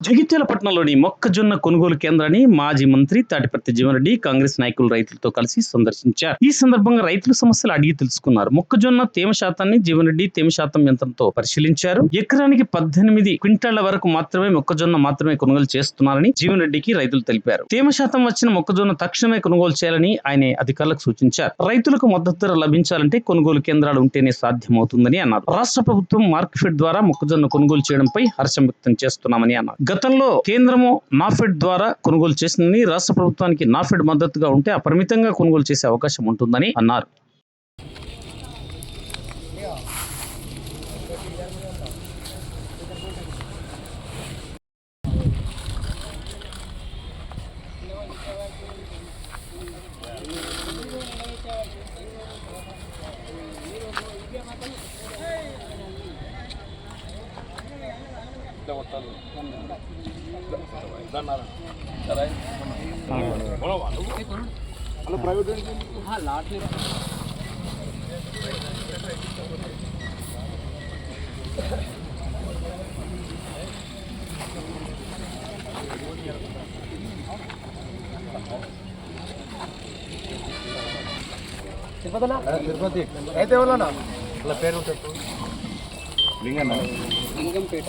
జగిత్యాల పట్టణంలోని మొక్కజొన్న కొనుగోలు కేంద్రాన్ని మాజీ మంత్రి తాటిపర్తి జీవన్రెడ్డి కాంగ్రెస్ నాయకులు రైతులతో కలిసి సందర్శించారు. ఈ సందర్భంగా రైతుల సమస్యలు అడిగి తెలుసుకున్నారు. మొక్కజొన్న తేమ శాతాన్ని జీవన్రెడ్డి తేమ శాతం యంత్రంతో పరిశీలించారు. ఎకరానికి పద్దెనిమిది క్వింటాళ్ళ వరకు మాత్రమే మొక్కజొన్న మాత్రమే కొనుగోలు చేస్తున్నారని జీవన్రెడ్డికి రైతులు తెలిపారు. తేమ శాతం వచ్చిన మొక్కజొన్న తక్షణమే కొనుగోలు చేయాలని ఆయన అధికారులకు సూచించారు. రైతులకు మద్దతు ధర లభించాలంటే కొనుగోలు కేంద్రాలు ఉంటేనే సాధ్యమవుతుందని అన్నారు. రాష్ట్ర ప్రభుత్వం మార్కెట్ ద్వారా మొక్కజొన్న కొనుగోలు చేయడంపై హర్షం వ్యక్తం చేస్తున్నామని అన్నారు. గతంలో కేంద్రము నాఫెడ్ ద్వారా కొనుగోలు చేసిందని రాష్ట్ర ప్రభుత్వానికి నాఫెడ్ మద్దతుగా ఉంటే అపరిమితంగా కొనుగోలు చేసే అవకాశం ఉంటుందని అన్నారు. తిరుపతి అయితే ఎవరన్నా అలా పేరు ఉంటుంది Linganna Lingampet.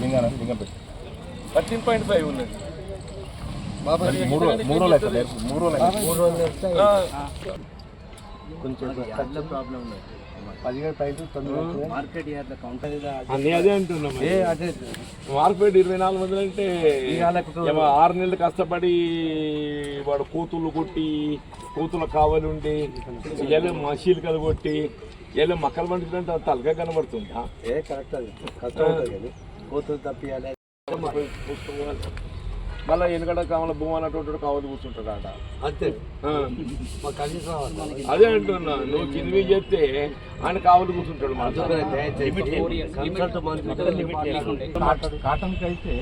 Linganna Lingampet. Thirteen point five ఉన్నది. మూడు మూడు రోజులు మూడు రోజులు. మూడు రోజులు కొంచెం ప్రాబ్లం మార్కెట్ యార్డ్ల కౌంటర్ అన్నీ అదే అంటున్నాం ఏ అదే. మార్కెట్ ఇరవై నాలుగు వందలు అంటే ఆరు నెలలు కష్టపడి వాడు కూతుళ్ళు కొట్టి కూతుల కావాలి ఉండి ఏదో మసీలికలు ఏదో మక్కలు పండుతుంటే అది తలగా కనబడుతుందా. ఏ కరెక్ట్ అది. కష్టం ఉంటుంది తప్పియాలి. మళ్ళీ వెనుకడ కావాలి భూమి అన్నటువంటి కావాలి కూర్చుంటాడు ఆడ అంతే అదే అంటున్నా నువ్వు కింది చేస్తే ఆయన కావాలి కూర్చుంటాడు కాటన్కి అయితే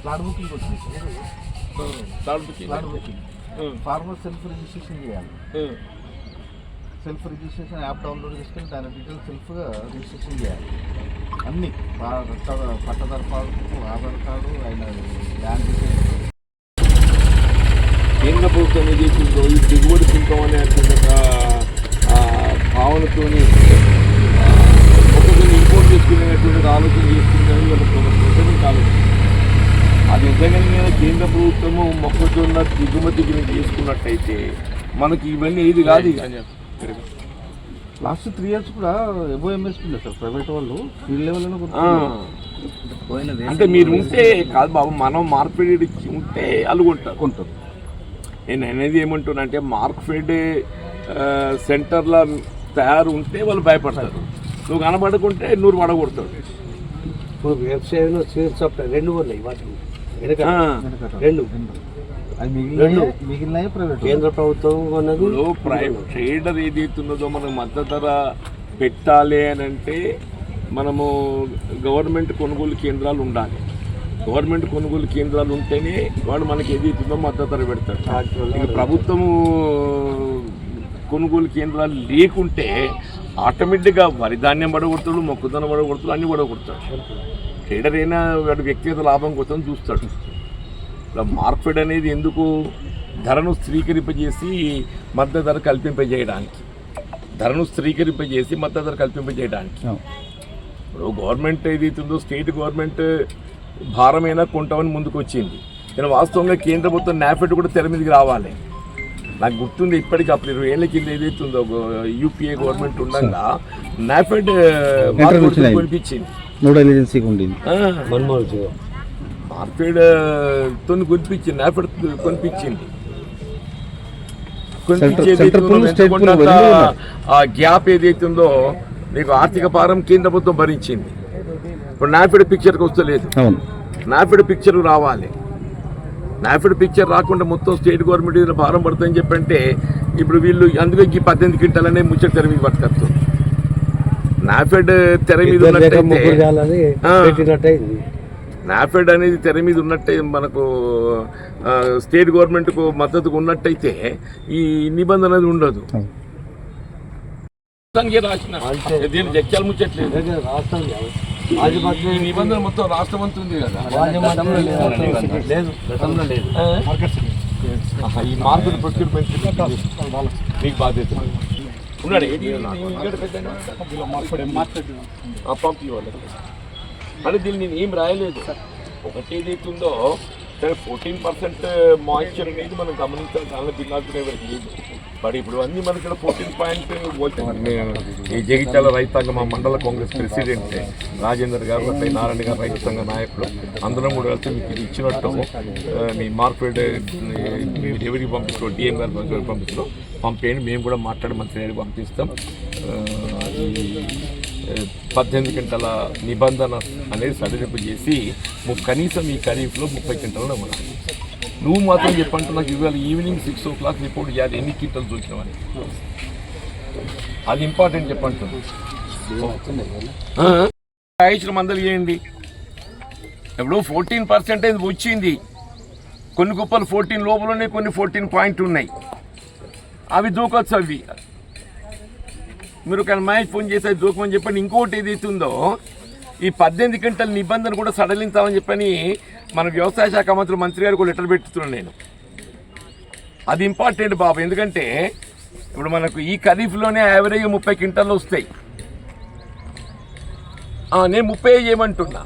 స్లాట్ బుకింగ్ వచ్చింది. ఫార్మర్ సెల్ఫ్ రిజిస్ట్రేషన్ చేయాలి. సెల్ఫ్ రిజిస్ట్రేషన్ యాప్ డౌన్లోడ్ చేసుకొని దాని డీటెయిల్స్ సెల్ఫ్గా రిజిస్ట్రేషన్ చేయాలి. అన్ని పట్టదారు పాలకు ఆధార్ కార్డు ఆయన ల్యాండ్ కేంద్ర ప్రభుత్వం ఏది చేసిందో ఈ దిగుబడి సుంకం అనేటువంటి ఒక, ఆ, భావనతోని ఆ, ఒక్కొక్కరిని ఇంపోర్ట్ చేసుకునేటువంటి ఆలోచన చేస్తుందని వాళ్ళ ప్రజలకు ఆలోచన అది నిజంగా కేంద్ర ప్రభుత్వము మొక్కజొన్న దిగుమతి గురించి చేసుకున్నట్టయితే మనకి ఇవన్నీ ఏది కాదు ఇక. లాస్ట్ త్రీ ఇయర్స్ కూడా ఎబో ఎంఎస్పీ సార్ ప్రైవేట్ వాళ్ళు ఫీల్డ్ లెవెల్ అంటే మీరు ఉంటే కాదు బాబు మనం మార్పిడి ఉంటే అలుగుంటారు కొంటారు. నేను అనేది ఏమంటున్నా అంటే మార్క్ఫెడ్ సెంటర్ల తయారు ఉంటే వాళ్ళు భయపడతారు. నువ్వు కనబడకుంటే నూరు పడగొడతాడు ఇప్పుడు వ్యవసాయంలో స్వీట్ సప్లై రెండు ఉన్నాయి వాటిని రెండు. కేంద్ర ప్రభుత్వం అన్నది ట్రేడర్ ఏదైతున్నదో మనకు మద్దతు ధర పెట్టాలి అని అంటే మనము గవర్నమెంట్ కొనుగోలు కేంద్రాలు ఉండాలి. గవర్నమెంట్ కొనుగోలు కేంద్రాలు ఉంటేనే వాడు మనకి ఏదైతుందో మద్దతు ధర పెడతాడు ఇక ప్రభుత్వము కొనుగోలు కేంద్రాలు లేకుంటే ఆటోమేటిక్గా వరి ధాన్యం పడగొడతాడు మొక్కజొన్న పడగొడతాడు అన్ని పడగొడతాడు. ట్రేడర్ అయినా వాడు వ్యక్తిగత లాభం కోసం చూస్తాడు. ఇలా మార్కెట్ అనేది ఎందుకు? ధరను స్థిరీకరింపజేసి మద్దతు ధర కల్పింపజేయడానికి. ధరను స్థిరీకరింపజేసి మద్దతు ధర కల్పింపజేయడానికి. ఇప్పుడు గవర్నమెంట్ ఏదైతుందో స్టేట్ గవర్నమెంట్ భారమైనా కొంటామని ముందుకు వచ్చింది నేను వాస్తవంగా కేంద్ర ప్రభుత్వం నాఫెడ్ కూడా తెర మీదకి రావాలి. నాకు గుర్తుంది ఇప్పటికి అప్పుడు ఇరవై ఏళ్ళ కింద ఏదైతుందో యూపీఏ గవర్నమెంట్ ఉండగా నాఫెడ్ కొనిపించింది. నోడల్ ఏజెన్సీకి ఉండింది. ఆ, మన్మోహన్ సింగ్ మార్కెట్తో కొనిపించింది నాఫెడ్ కొనిపించింది. ఆ గ్యాప్ ఏదైతే ఉందో నీకు ఆర్థిక భారం కేంద్ర ప్రభుత్వం భరించింది. ఇప్పుడు నాఫెడ్ పిక్చర్కి వస్తలేదు. నాఫెడ్ పిక్చర్ రావాలి. నాఫెడ్ పిక్చర్ రాకుండా మొత్తం స్టేట్ గవర్నమెంట్ మీద భారం పడుతుందని చెప్పంటే ఇప్పుడు వీళ్ళు అందుకే ఈ పద్దెనిమిది క్వింటాలనే ముచ్చట తెర మీద పట్టుకొచ్చు నాఫెడ్ తెర మీద ఉన్నట్టయితే నాఫెడ్ అనేది తెర మీద ఉన్నట్టే మనకు స్టేట్ గవర్నమెంట్కు మద్దతుగా ఉన్నట్టయితే ఈ నిబంధన అనేది ఉండదు దీన్ని జగ్యాలు ముచ్చట్లేదు నిబంధన మొత్తం రాష్ట్రం అంతా ఉంది కదా గతంలో లేదు లేదు గతంలో లేదు ఆహా, ఈ మార్పులు ప్రొక్యూర్మెంట్ మీకు బాధ్యత ఉన్నాడు పంపి వాళ్ళకి అంటే దీన్ని నేను ఏం రాయలేదు. ఒకటి ఏదైతుందో సరే ఫోర్టీన్ పర్సెంట్ మాయిశ్చర్ అనేది మనం గమనించాలి. దానిలో బిల్లాకునే లేదు. బట్ ఇప్పుడు అన్ని మనకి ఇక్కడ ఫోర్టీన్ పాయింట్ ఈ జగిత్యాల రైతాంగ మా మండల కాంగ్రెస్ ప్రెసిడెంట్ రాజేందర్ గారు అట్లా నారాయణ గారు రైతు సంఘ నాయకులు అందరం కూడా కలిసి మీకు ఇది ఇచ్చినట్టు మీ మార్కెట్ ఎవరికి పంపిస్తాం డిఎం గారు పంపి- పంపిస్తాం పంపేయండి. మేము కూడా మాట్లాడి మంత్రి గారికి పంపిస్తాం. పద్దెనిమిది గంటల నిబంధన అనేది సడలింపు చేసి కనీసం ఈ ఖరీఫ్లో ముప్పై గంటలు అవ్వాలి నువ్వు మాత్రం చెప్పంటే నాకు ఇవాళ evening six o'clock report చేయాలి ఎన్ని క్వింటలు చూసినామని అది ఇంపార్టెంట్ చెప్పంటున్నాను రాయించిన మందలు చేయండి ఇప్పుడు ఫోర్టీన్ పర్సెంటేజ్ వచ్చింది. కొన్ని కుప్పలు ఫోర్టీన్ లోపల ఉన్నాయి కొన్ని ఫోర్టీన్ పాయింట్ ఉన్నాయి. అవి దూకొచ్చు అవి. మీరు ఒక మహేష్ ఫోన్ చేసి దూకమని చెప్పండి ఇంకోటి ఏదైతుందో ఈ పద్దెనిమిది గంటల నిబంధన కూడా సడలించామని చెప్పని మన వ్యవసాయ శాఖ మంత్రి మంత్రి గారికి లెటర్ పెట్టుతున్నాను నేను. అది ఇంపార్టెంట్ బాబు ఎందుకంటే ఇప్పుడు మనకు ఈ ఖరీఫ్లోనే యావరేజ్ ముప్పై క్వింటాలు వస్తాయి. నేను ముప్పై చేయమంటున్నా.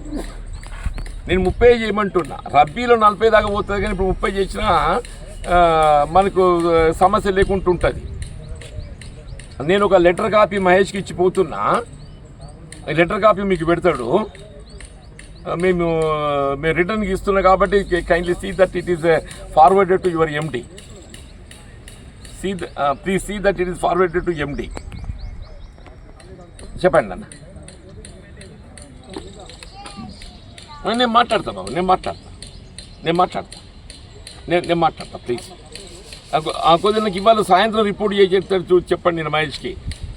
నేను ముప్పై చేయమంటున్నా. రబ్బీలో నలభై దాకా పోతుంది కానీ ఇప్పుడు ముప్పై చేసినా మనకు సమస్య లేకుండా ఉంటుంది నేను ఒక లెటర్ కాపీ మహేష్కి ఇచ్చి పోతున్నా. లెటర్ కాపీ మీకు పెడతాడు. మేము మేము రిటర్న్కి ఇస్తున్నా కాబట్టి kindly see that it is forwarded to your MD see please see that it is forwarded to MD చెప్పండి అన్న. నేను మాట్లాడతా బాబు నేను మాట్లాడతా. నేను మాట్లాడతా. నేను నేను మాట్లాడతా ప్లీజ్ ఆ కొద్ది నాకు ఇవాళ సాయంత్రం రిపోర్ట్ చేసి చూసి చెప్పండి నేను మహేష్కి.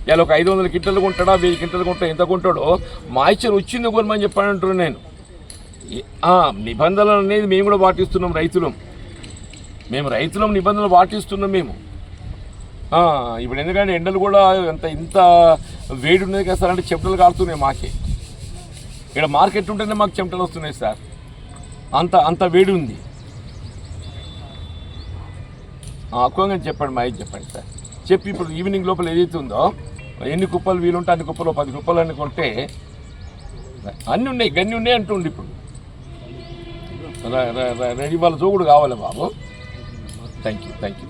ఇలా ఒక ఐదు వందల కింటలు కొంటాడా వెయ్యి కింటలు కొంటా ఎంత కొంటాడో మాయిశ్చర్ వచ్చింది కొనమని చెప్పాను అంటున్నాను నేను. నిబంధనలు అనేది మేము కూడా పాటిస్తున్నాం రైతులం. మేము రైతులం నిబంధనలు పాటిస్తున్నాం మేము. ఇప్పుడు ఎందుకంటే ఎండలు కూడా ఎంత ఇంత వేడి ఉన్నది కదా సార్ అంటే చెమటలు కారుతున్నాయి మాకే. ఇక్కడ మార్కెట్ ఉంటేనే మాకు చెమటలు వస్తున్నాయి సార్. అంత అంత వేడి ఉంది. అక్కువగా చెప్పండి మా చెప్పండి సార్. చెప్పి ఇప్పుడు ఈవినింగ్ లోపల ఏదైతే ఉందో ఎన్ని కుప్పలు వీలుంటే అన్ని కుప్పలు పది కుప్పలు అని కొంటే అన్నీ ఉన్నాయి గన్ని ఉన్నాయి అంటుండి ఇప్పుడు. రెడీ వాళ్ళ జోగుడు కావాలి బాబు. Thank you thank you